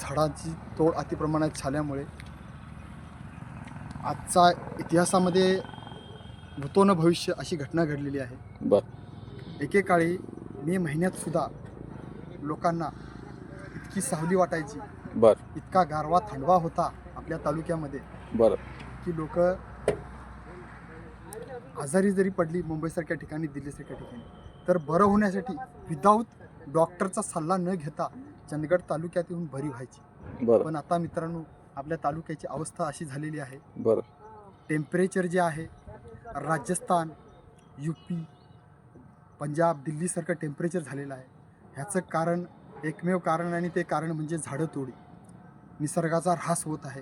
झाडांची तोड अतिप्रमाणात झाल्यामुळे आजचा इतिहासामध्ये भूतो न भविष्य अशी घटना घडलेली आहे. बर. एकेकाळी मे महिन्यात सुद्धा लोकांना इतकी सावली वाटायची. बर. इतका गारवा थंडवा होता आपल्या तालुक्यामध्ये. बर. की लोक आजारी जरी पडली मुंबईसारख्या ठिकाणी दिल्लीसारख्या ठिकाणी तर बरं होण्यासाठी विदाऊट डॉक्टरचा सल्ला न घेता चंदगड तालुक्यात येऊन बरी व्हायची. बर. पण आता मित्रांनो आपल्या तालुक्याची अवस्था अशी झालेली आहे. बर. टेम्परेचर जे आहे राजस्थान यू पी पंजाब दिल्लीसारखं टेम्परेचर झालेलं आहे. ह्याचं कारण एकमेव कारण आणि ते कारण म्हणजे झाडं तोडी. निसर्गाचा ऱ्हास होत आहे.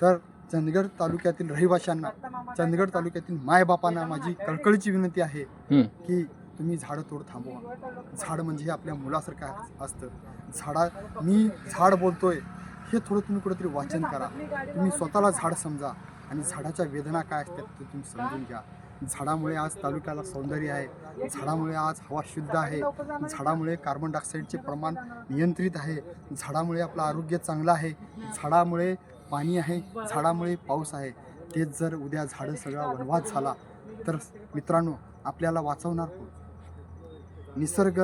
तर चंदगड तालुक्यातील रहिवाशांना चंदगड तालुक्यातील मायबापांना माझी कळकळीची विनंती आहे. की तुम्ही झाडं तोड थांबवा. झाड म्हणजे हे आपल्या मुलासारखं असतं. झाडा मी झाड बोलतोय हे थोडं तुम्ही कुठेतरी वाचन करा. तुम्ही स्वतःला झाड समजा आणि झाडाच्या वेदना काय असतात ते तुम्ही समजून घ्या. झाडामुळे आज तालुक्याला सौंदर्य आहे. झाडामुळे आज हवा शुद्ध आहे. झाडामुळे कार्बन डायऑक्साईडचे प्रमाण नियंत्रित आहे. झाडामुळे आपलं आरोग्य चांगलं आहे. झाडामुळे पाणी आहे. झाडामुळे पाऊस आहे. तेच जर उद्या झाडं सगळा वनवाद झाला तर मित्रांनो आपल्याला वाचवणार कोण? निसर्ग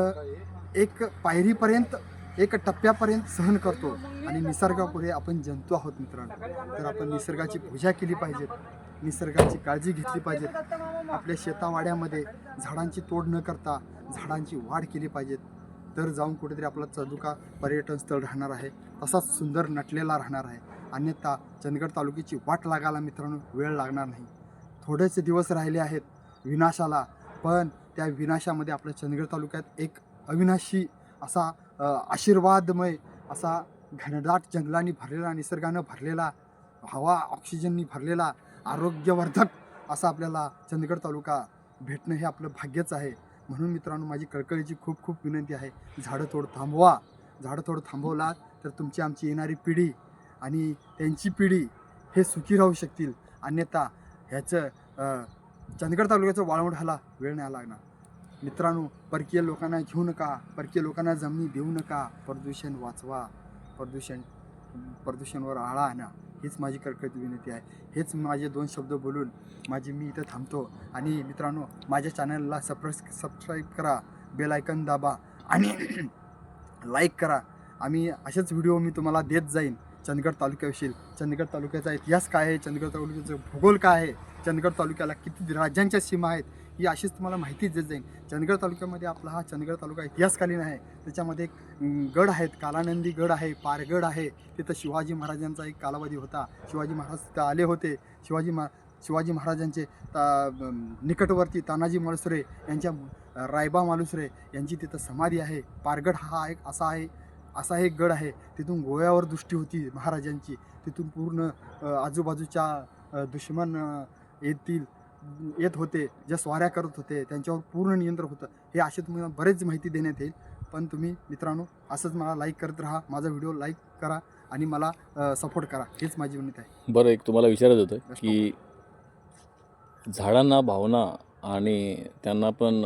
एक पायरीपर्यंत एक टप्प्यापर्यंत सहन करतो. आणि निसर्गापुढे आपण जंतू आहोत मित्रांनो. तर आपण निसर्गाची पूजा केली पाहिजे निसर्गाची काळजी घेतली पाहिजे आपल्या शेतावाड्यामध्ये झाडांची तोड न करता झाडांची वाढ केली पाहिजे तर जाऊन कुठेतरी आपला चदुका पर्यटन स्थळ राहणार आहे. तसाच सुंदर नटलेला राहणार आहे. अन्यथा चंदगड तालुक्याची वाट लागायला मित्रांनो वेळ लागणार नाही. थोडेसे दिवस राहिले आहेत. विनाशाला. पण त्या विनाशामध्ये आपल्या चंदगड तालुक्यात एक अविनाशी असा आशीर्वादमय असा घनदाट जंगलांनी भरलेला निसर्गानं भरलेला हवा ऑक्सिजननी भरलेला आरोग्यवर्धक असा आपल्याला चंदगड तालुका भेटणं हे आपलं भाग्यच आहे. म्हणून मित्रांनो माझी कळकळीची खूप खूप विनंती आहे झाडं थोडं थांबवा. झाडं थोडं थांबवला तर तुमची आमची येणारी पिढी आणि त्यांची पिढी हे सुखी राहू शकतील. अन्यथा ह्याचं चंदगड तालुक्याचं वाळवंटाला वेळ नाही लागणार. मित्रांनो परकीय लोकांना घेऊ नका. परकीय लोकांना जमिनी देऊ नका. प्रदूषण वाचवा. प्रदूषण प्रदूषणवर आळा आणा. हीच माझी कळकळती विनंती आहे. हेच माझे दोन शब्द बोलून माझी मी इथं थांबतो. आणि मित्रांनो माझ्या चॅनलला सप्रस सबस्क्राईब करा. बेल आयकन दाबा. आणि लाईक करा. आम्ही असेच व्हिडिओ मी तुम्हाला देत जाईन. चंदगड तालुक्याविषयी चंदगड तालुक्याचा इतिहास काय आहे? चंदगड तालुक्याचं भूगोल काय आहे? चंदगड तालुक्याला किती राज्यांच्या सीमा आहेत? ही अशीच तुम्हाला माहिती देत जाईल चंदगड तालुक्यामध्ये आपला हा चंदगड तालुका इतिहासकालीन आहे. त्याच्यामध्ये एक गड आहेत. कालानंदी गड आहे. पारगड आहे. तिथं शिवाजी महाराजांचा एक कालावधी होता. शिवाजी महाराज तिथं आले होते. शिवाजी महा शिवाजी महाराजांचे ता- निकटवर्ती तानाजी मालुसरे यांच्या रायबा मालुसरे यांची तिथं समाधी आहे. पारगड हा एक असा आहे. असा एक गड आहे. तिथून गोव्यावर दृष्टी होती महाराजांची. तिथून पूर्ण आजूबाजूच्या दुश्मन येतील येत होते ज्या स्वाऱ्या करत होते त्यांच्यावर पूर्ण नियंत्रण होतं. हे असे तुम्हाला बरेच माहिती देण्यात येईल. पण तुम्ही मित्रांनो असंच मला लाईक करत राहा. माझा व्हिडिओ लाईक करा आणि मला सपोर्ट करा. हेच माझी विनंती आहे. बरं एक तुम्हाला विचारत होतं की झाडांना भावना आणि त्यांना पण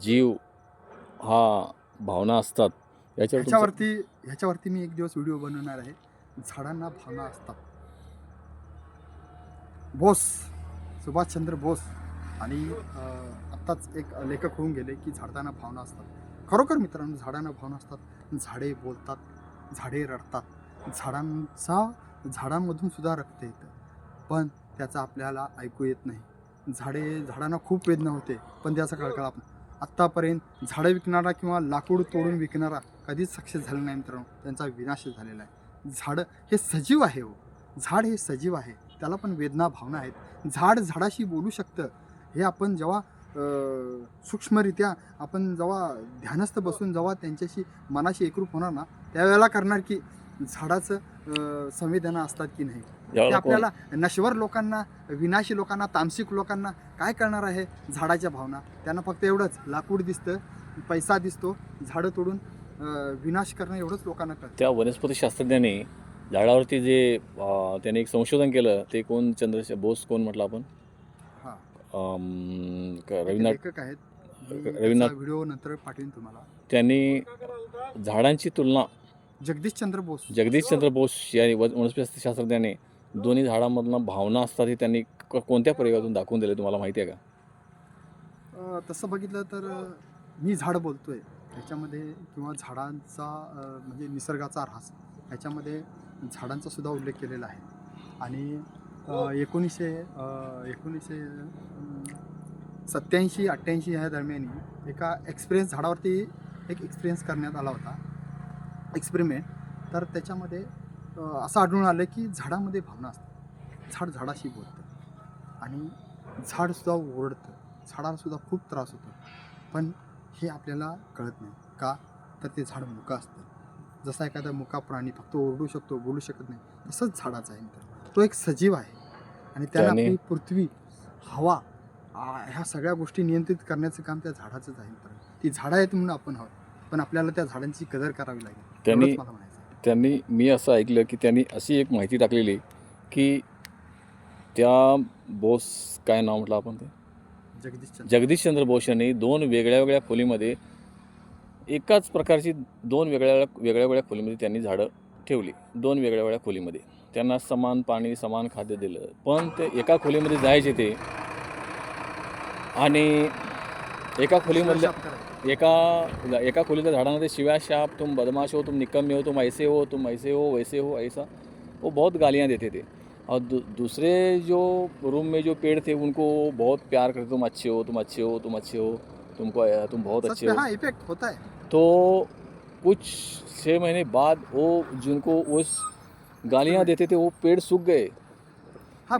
जीव हा भावना असतात. याच्यावर तुमचं- ह्याच्यावरती ह्याच्यावरती मी एक दिवस व्हिडिओ बनवणार आहे. झाडांना भावना असतात. बोस. सुभाषचंद्र बोस आणि अं, आत्ताच एक लेखक होऊन गेले की झाडांना भावना असतात. खरोखर मित्रांनो झाडांना भावना असतात. झाडे बोलतात झाडे रडतात. झाडांचा झाडांमधून सुद्धा रक्त येतं. पण त्याचा आपल्याला ऐकू येत नाही. झाडे झाडांना खूप वेदना होते. पण त्याचा कळकळ आपण आत्तापर्यंत झाडं विकणारा किंवा लाकूड तोडून विकणारा कधीच सक्सेस झाला नाही मित्रांनो. त्यांचा विनाश झालेला आहे. झाडं हे सजीव आहे हो. झाड हे सजीव आहे. त्याला पण वेदना भावना आहेत. झाड झाडाशी बोलू शकतं. हे आपण जेव्हा सूक्ष्मरित्या आपण जेव्हा ध्यानस्थ बसून जेव्हा त्यांच्याशी मनाशी एकरूप होणार ना त्यावेळेला करणार की झाडाचं संवेदना असतात की नाही? ते आपल्याला नश्वर लोकांना विनाशी लोकांना तामसिक लोकांना काय करणार आहे? झाडाच्या भावना. त्यांना फक्त एवढंच. लाकूड दिसतं पैसा दिसतो. झाडं तोडून विनाश करणं एवढंच लोकांना कळतं. त्या वनस्पती शास्त्रज्ञांनी झाडावरती जे त्याने एक संशोधन केलं ते कोण? चंद्रशेखर बोस कोण म्हटलं आपण? हा. रवींद्रनाथ आहेत. रवींद्रनाथ- व्हिडिओ नंतर पाठवेन तुम्हाला. त्यांनी झाडांची तुलना जगदीशचंद्र बोस. जगदीशचंद्र बोस या वनस्पती शास्त्रज्ञाने दोन्ही झाडांमधनं भावना असतात हे त्यांनी कोणत्या प्रयोगातून दाखवून दिले तुम्हाला माहिती आहे का? तसं बघितलं तर मी झाड बोलतोय. ह्याच्यामध्ये किंवा झाडांचा म्हणजे निसर्गाचा ऱ्हास ह्याच्यामध्ये झाडांचा सुद्धा उल्लेख केलेला आहे. आणि एकोणीसशे एकोणीसशे सत्याऐंशी अठ्ठ्याऐंशी ह्या दरम्यान एका एक्सपिरियन्स झाडावरती एक एक्सपिरियन्स करण्यात आला होता. एक्सपेरिमेंट. तर त्याच्यामध्ये असं आढळून आलं की झाडामध्ये भावना असतात. झाड झाडाशी बोलतं. आणि झाडसुद्धा ओरडतं. झाडालासुद्धा खूप त्रास होतो. पण हे आपल्याला कळत नाही. का? तर ते झाड मुका असतं. जसा एखादा मुका प्राणी फक्त ओरडू शकतो बोलू शकत नाही तसंच झाडाचं आहे मित्र. तो एक सजीव आहे. आणि त्याला आपली पृथ्वी हवा ह्या सगळ्या गोष्टी नियंत्रित करण्याचं काम त्या झाडाचंच आहे मित्र. ती झाडं आहेत म्हणून आपण आहोत. पण आपल्याला त्या झाडांची कदर करावी लागेल. त्यांनी. त्यांनी मी असं ऐकलं की त्यांनी अशी एक माहिती टाकलेली की त्या बोस काय नाव म्हटलं आपण ते? जगदीशचंद्र बोस यांनी दोन वेगळ्या वेगळ्या खोलीमध्ये एकाच प्रकारची दोन वेगळ्या वेगळ्या वेगळ्या खोलीमध्ये त्यांनी झाडं ठेवली. दोन वेगळ्या वेगळ्या खोलीमध्ये. त्यांना समान पाणी समान खाद्य दिलं. पण ते एका खोलीमध्ये जायचे ते. आणि एका खोलीमधल्या. एका एका खोलीच्या झाडामध्ये शिव्या शाप तुम बदमाश हो तुम निकम्मे हो तुम ऐसे हो तुम ऐसे हो वैसे हो ऐसा. वो बहुत गालियाँ देते थे और दू, दूसरे जो रूम में जो पेड़ थे उनको बहुत प्यार करते तुम अच्छे हो तुम अच्छे हो तुम अच्छे हो तुमको तुम बहुत अच्छे हो। हाँ इफ़ेक्ट होता है। तो कुछ छः महीने बाद वो जिनको उस गालियाँ देते थे वो पेड़ सूख गए। हाँ